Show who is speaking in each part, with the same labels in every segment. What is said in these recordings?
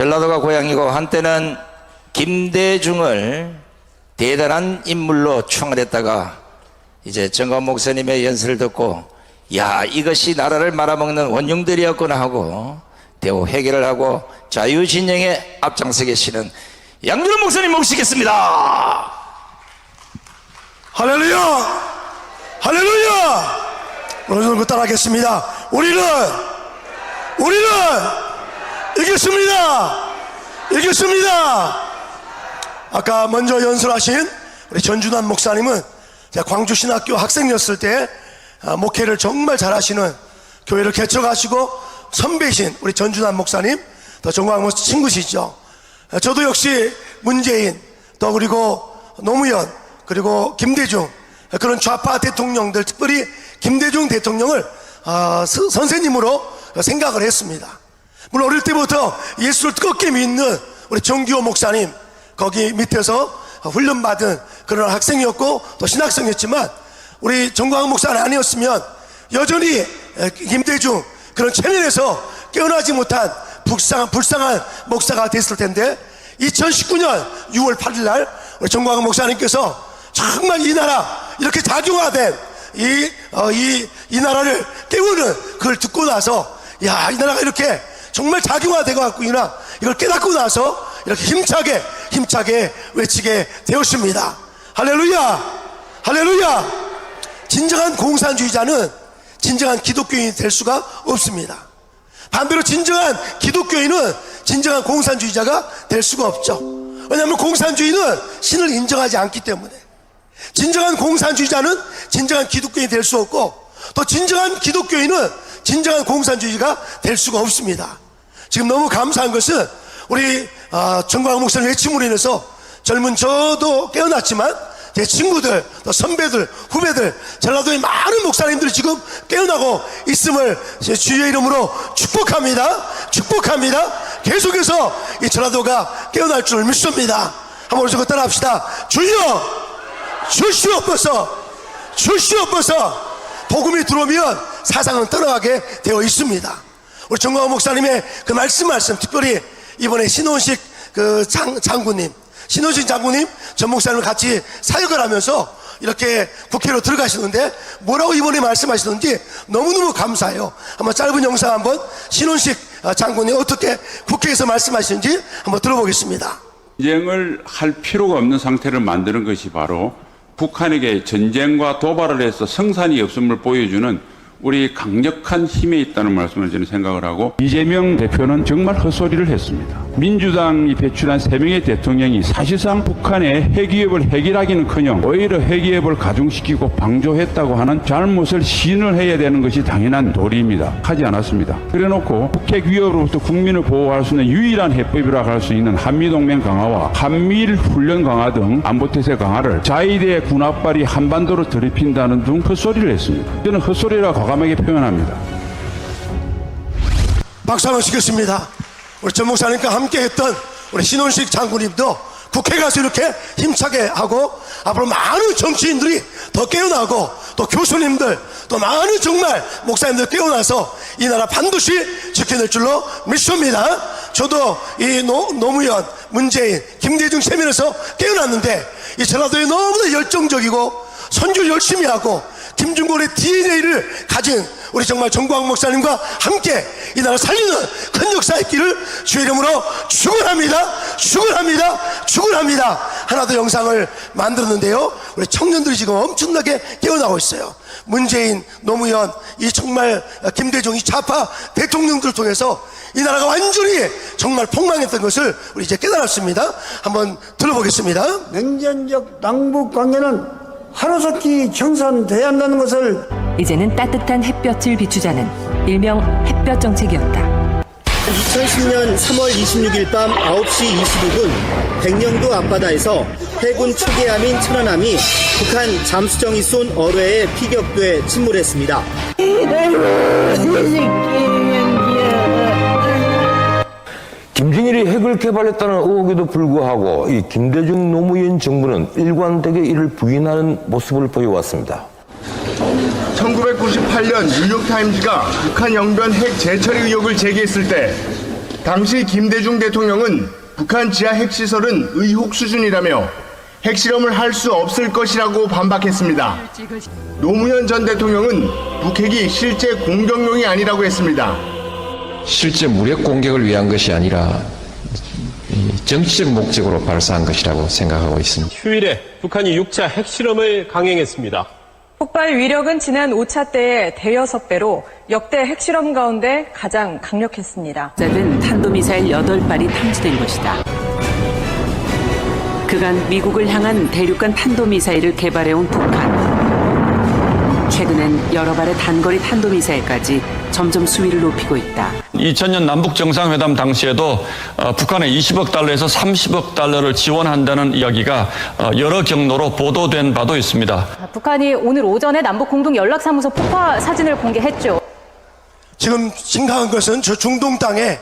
Speaker 1: 전라도가 고향이고 한때는 김대중을 대단한 인물로 추앙했다가 이제 정관 목사님의 연설을 듣고 야 이것이 나라를 말아먹는 원흉들이었구나 하고 대우 회개를 하고 자유진영에 앞장서 계시는 양준호 목사님 모시겠습니다.
Speaker 2: 할렐루야! 할렐루야! 오늘 그 따라 하겠습니다. 우리는, 우리는 이겼습니다! 이겼습니다! 아까 먼저 연설하신 우리 전준환 목사님은 광주신학교 학생이었을 때 아, 목회를 정말 잘하시는 교회를 개척하시고 선배신 우리 전준환 목사님 또 정광 목 친구시죠. 아, 저도 역시 문재인 또 그리고 노무현 그리고 김대중 그런 좌파 대통령들 특별히 김대중 대통령을 아, 서- 선생님으로 생각을 했습니다. 물론 어릴 때부터 예수를 뜨겁게 믿는 우리 정기호 목사님 거기 밑에서 훈련받은 그런 학생이었고 또 신학생이었지만 우리 정광훈 목사는 아니었으면 여전히 에, 김대중 그런 체면에서 깨어나지 못한 불쌍한, 불쌍한 목사가 됐을 텐데 2019년 6월 8일 날 우리 정광훈 목사님께서 정말 이 나라 이렇게 자중화된 이, 어, 이, 이 나라를 깨우는 그걸 듣고 나서 야, 이 나라가 이렇게 정말 자중화되고 왔구나 이걸 깨닫고 나서 이렇게 힘차게 힘차게 외치게 되었습니다. 할렐루야! 할렐루야! 진정한 공산주의자는 진정한 기독교인이 될 수가 없습니다. 반대로 진정한 기독교인은 진정한 공산주의자가 될 수가 없죠. 왜냐하면 공산주의는 신을 인정하지 않기 때문에. 진정한 공산주의자는 진정한 기독교인이 될 수 없고 또 진정한 기독교인은 진정한 공산주의가 될 수가 없습니다. 지금 너무 감사한 것은 우리 아, 정광훈 목사님 외침으로 인해서 젊은 저도 깨어났지만 제 친구들 또 선배들 후배들 전라도의 많은 목사님들이 지금 깨어나고 있음을 제 주의 이름으로 축복합니다. 축복합니다. 계속해서 이 전라도가 깨어날 줄 믿습니다. 한번 오셔서 따라 합시다. 주여! 주시옵소서! 주시옵소서! 복음이 들어오면 사상은 떠나가게 되어 있습니다 우리 정광호 목사님의 그 말씀 말씀 특별히 이번에 신원식 그 장, 장군님 신원식 장군님 전 목사님을 같이 사역을 하면서 이렇게 국회로 들어가시는데 뭐라고 이번에 말씀하시는지 너무너무 감사해요. 한번 짧은 영상 한번 신원식 아, 장군님 어떻게 국회에서 말씀하시는지 한번 들어보겠습니다.
Speaker 3: 전쟁을 할 필요가 없는 상태를 만드는 것이 바로 북한에게 전쟁과 도발을 해서 성산이 없음을 보여주는 우리 강력한 힘에 있다는 말씀을 저는 생각을 하고 이재명 대표는 정말 헛소리를 했습니다. 민주당이 배출한 세 명의 대통령이 사실상 북한의 핵위협을 해결하기는커녕 오히려 핵위협을 가중시키고 방조했다고 하는 잘못을 시인을 해야 되는 것이 당연한 도리입니다. 하지 않았습니다. 그래놓고 북핵 위협으로부터 국민을 보호할 수 있는 유일한 해법이라고 할 수 있는 한미동맹 강화와 한미일 훈련 강화 등 안보태세 강화를 자위대 군합발이 한반도로 들이핀다는 등 헛소리를 했습니다. 저는 헛소리라 과감하게 표현합니다.
Speaker 2: 박수 한번 치겠습니다. 우리 전 목사님과 함께 했던 우리 신원식 장군님도 국회 가서 이렇게 힘차게 하고 앞으로 많은 정치인들이 더 깨어나고 또 교수님들 또 많은 정말 목사님들 깨어나서 이 나라 반드시 지켜낼 줄로 믿습니다. 저도 이 노, 노무현, 문재인, 김대중 세면에서 깨어났는데 이 전라도에 너무나 열정적이고 선교 열심히 하고 김중곤의 DNA를 가진 우리 정말 정광 목사님과 함께 이 나라 살리는 큰 역사의 길을 주의 이름으로 축원합니다. 축원합니다. 축원합니다. 하나 더 영상을 만들었는데요. 우리 청년들이 지금 엄청나게 깨어나고 있어요. 문재인, 노무현, 이 정말 김대중, 이 좌파 대통령들을 통해서 이 나라가 완전히 정말 폭망했던 것을 우리 이제 깨달았습니다. 한번 들어보겠습니다.
Speaker 4: 냉전적 남북 관계는 하루속히 정상돼야 한다는 것을
Speaker 5: 이제는 따뜻한 햇볕을 비추자는 일명 햇볕 정책이었다.
Speaker 6: 2010년 3월 26일 밤 9시 22분 백령도 앞바다에서 해군 초계함인 천안함이 북한 잠수정이 쏜 어뢰에 피격돼 침몰했습니다.
Speaker 7: 김정일이 핵을 개발했다는 의혹에도 불구하고 이 김대중 노무현 정부는 일관되게 이를 부인하는 모습을 보여왔습니다.
Speaker 8: 1998년 뉴욕타임즈가 북한 영변 핵 재처리 의혹을 제기했을 때 당시 김대중 대통령은 북한 지하 핵시설은 의혹 수준이라며 핵실험을 할 수 없을 것이라고 반박했습니다. 노무현 전 대통령은 북핵이 실제 공격용이 아니라고 했습니다.
Speaker 9: 실제 무력 공격을 위한 것이 아니라 이 정치적 목적으로 발사한 것이라고 생각하고 있습니다.
Speaker 10: 휴일에 북한이 6차 핵실험을 강행했습니다.
Speaker 5: 폭발 위력은 지난 5차 때의 대여섯 배로 역대 핵실험 가운데 가장 강력했습니다.
Speaker 11: 은 탄도미사일 8발이 탐지된 것이다. 그간 미국을 향한 대륙간 탄도미사일을 개발해온 북한. 최근엔 여러 발의 단거리 탄도미사일까지 점점 수위를 높이고 있다.
Speaker 10: 2000년 남북 정상회담 당시에도 어, 북한에 20억 달러에서 30억 달러를 지원한다는 이야기가 어, 여러 경로로 보도된 바도 있습니다.
Speaker 5: 북한이 오늘 오전에 남북 공동 연락사무소 폭파 사진을 공개했죠.
Speaker 2: 지금 심각한 것은 저 중동 땅에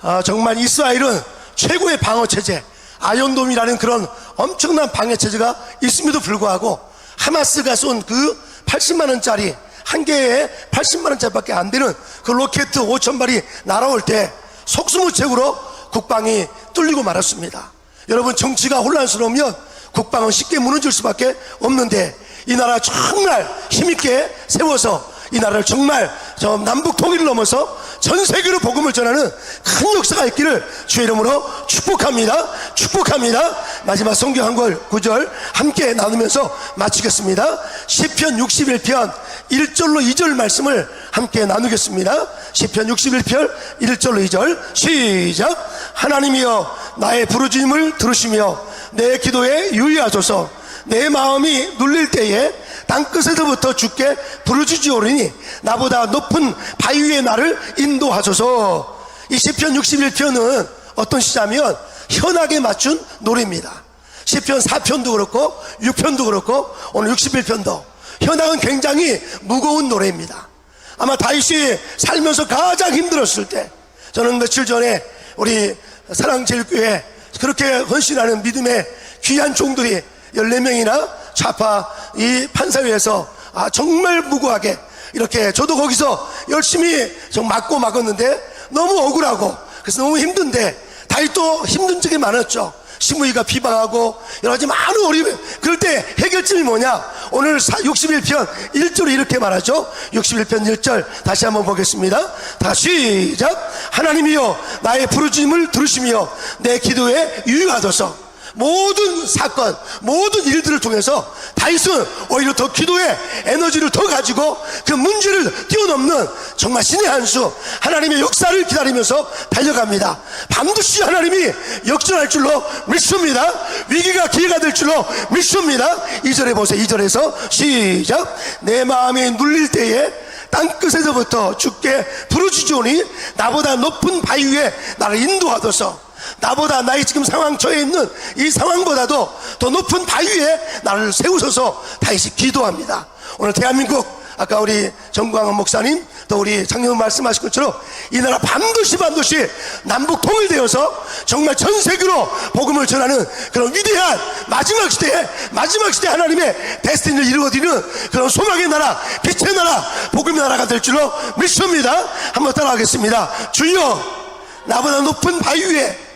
Speaker 2: 아, 정말 이스라엘은 최고의 방어 체제 아이언돔이라는 그런 엄청난 방해 체제가 있음에도 불구하고 하마스가 쏜 그 80만 원짜리 한 개에 80만 원짜리밖에 안 되는 그 로켓 5천 발이 날아올 때 속수무책으로 국방이 뚫리고 말았습니다. 여러분 정치가 혼란스러우면 국방은 쉽게 무너질 수밖에 없는데 이 나라 정말 힘있게 세워서 이 나라를 정말 저 남북 통일을 넘어서 전 세계로 복음을 전하는 큰 역사가 있기를 주의 이름으로 축복합니다. 축복합니다. 마지막 성경 한 걸 구절 함께 나누면서 마치겠습니다. 시편 61편 1절로 2절 말씀을 함께 나누겠습니다. 시편 61편 1절로 2절 시작 하나님이여 나의 부르짖음을 들으시며 내 기도에 유의하소서 내 마음이 눌릴 때에 땅끝에서부터 주께 부르짖으오리니 나보다 높은 바위 위에 나를 인도하소서. 이 시편 61편은 어떤 시자면 현악에 맞춘 노래입니다. 시편 4편도 그렇고 6편도 그렇고 오늘 61편도 현악은 굉장히 무거운 노래입니다. 아마 다윗이 살면서 가장 힘들었을 때 저는 며칠 전에 우리 사랑제일교회 그렇게 헌신하는 믿음의 귀한 종들이 14명이나 좌파 이 판사위에서 아, 정말 무고하게 이렇게 저도 거기서 열심히 좀 맞고 막았는데 너무 억울하고 그래서 너무 힘든데 다윗도 힘든 적이 많았죠. 시무이가 비방하고 여러 가지 많은 어려움. 그럴 때 해결점이 뭐냐? 오늘 61편 1절에 이렇게 말하죠. 61편 1절 다시 한번 보겠습니다. 다 시작. 하나님이여 나의 부르짖음을 들으시며 내 기도에 유의하소서 모든 사건, 모든 일들을 통해서 다윗은 오히려 더 기도에 에너지를 더 가지고 그 문제를 뛰어넘는 정말 신의 한 수, 하나님의 역사를 기다리면서 달려갑니다. 반드시 하나님이 역전할 줄로 믿습니다. 위기가 기회가 될 줄로 믿습니다. 2절에 보세요. 2절에서 시작. 내 마음이 눌릴 때에 땅끝에서부터 주께 부르짖으니 나보다 높은 바위 위에 나를 인도하소서. 나보다 나의 지금 상황 처해 있는 이 상황보다도 더 높은 바위 위에 나를 세우소서 다시 기도합니다. 오늘 대한민국 아까 우리 정광훈 목사님 또 우리 장로님 말씀하신 것처럼 이 나라 반드시 반드시 남북 통일되어서 정말 전 세계로 복음을 전하는 그런 위대한 마지막 시대에 마지막 시대 하나님의 데스티니를 이루어지는 그런 소망의 나라 빛의 나라 복음의 나라가 될 줄로 믿습니다. 한번 따라하겠습니다. 주여 나보다 높은 바위 위에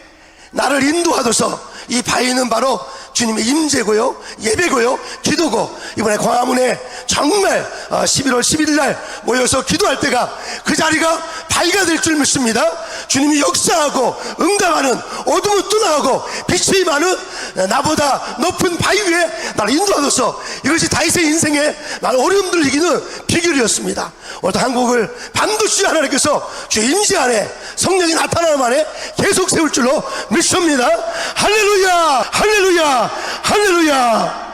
Speaker 2: 나를 인도하소서. 이 바위는 바로 주님의 임재고요 예배고요 기도고. 이번에 광화문에 정말 11월 11일 날 모여서 기도할 때가 그 자리가 바위가 될 줄 믿습니다 주님이 역사하고 응답하는 어둠을 떠나고 빛이 많은 나보다 높은 바위 위에 나를 인도하소서. 이것이 다윗의 인생에 많은 어려움들을 이기는 비결이었습니다. 오늘도 한국을 반드시 하나님께서 주의 임재 안에 성령이 나타나는 안에 계속 세울 줄로 믿습니다. 할렐루야! 할렐루야! 할렐루야